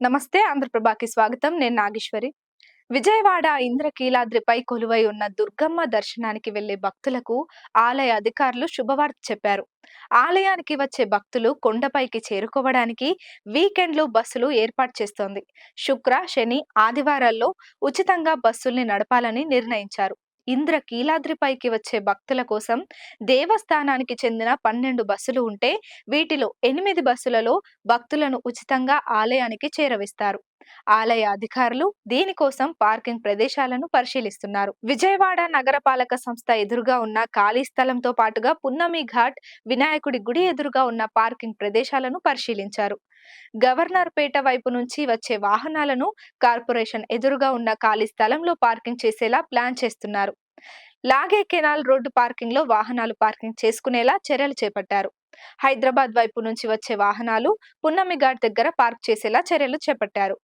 నమస్తే ఆంధ్రప్రభాకి స్వాగతం. నేను నాగేశ్వరి. విజయవాడ ఇంద్రకీలాద్రిపై కొలువై ఉన్న దుర్గమ్మ దర్శనానికి వెళ్ళే భక్తులకు ఆలయ అధికారులు శుభవార్త చెప్పారు. ఆలయానికి వచ్చే భక్తులు కొండపైకి చేరుకోవడానికి వీకెండ్లు బస్సులు ఏర్పాటు చేస్తోంది. శుక్ర శని ఆదివారాల్లో ఉచితంగా బస్సుల్ని నడపాలని నిర్ణయించారు. ఇంద్ర కీలాద్రిపైకి వచ్చే భక్తుల కోసం దేవస్థానానికి చెందిన పన్నెండు బస్సులు ఉంటే వీటిలో ఎనిమిది బస్సులలో భక్తులను ఉచితంగా ఆలయానికి చేరవిస్తారు. ఆలయ అధికారులు దీనికోసం పార్కింగ్ ప్రదేశాలను పరిశీలిస్తున్నారు. విజయవాడ నగరపాలక సంస్థ ఎదురుగా ఉన్న ఖాళీ స్థలంతో పాటుగా పున్నమి ఘాట్ వినాయకుడి గుడి ఎదురుగా ఉన్న పార్కింగ్ ప్రదేశాలను పరిశీలించారు. గవర్నర్ పేట వైపు నుంచి వచ్చే వాహనాలను కార్పొరేషన్ ఎదురుగా ఉన్న ఖాళీ స్థలంలో పార్కింగ్ చేసేలా ప్లాన్ చేస్తున్నారు. లాగే కెనాల్ రోడ్డు పార్కింగ్లో వాహనాలు పార్కింగ్ చేసుకునేలా చర్యలు చేపట్టారు. హైదరాబాద్ వైపు నుంచి వచ్చే వాహనాలు పున్నమి ఘాట్ దగ్గర పార్క్ చేసేలా చర్యలు చేపట్టారు.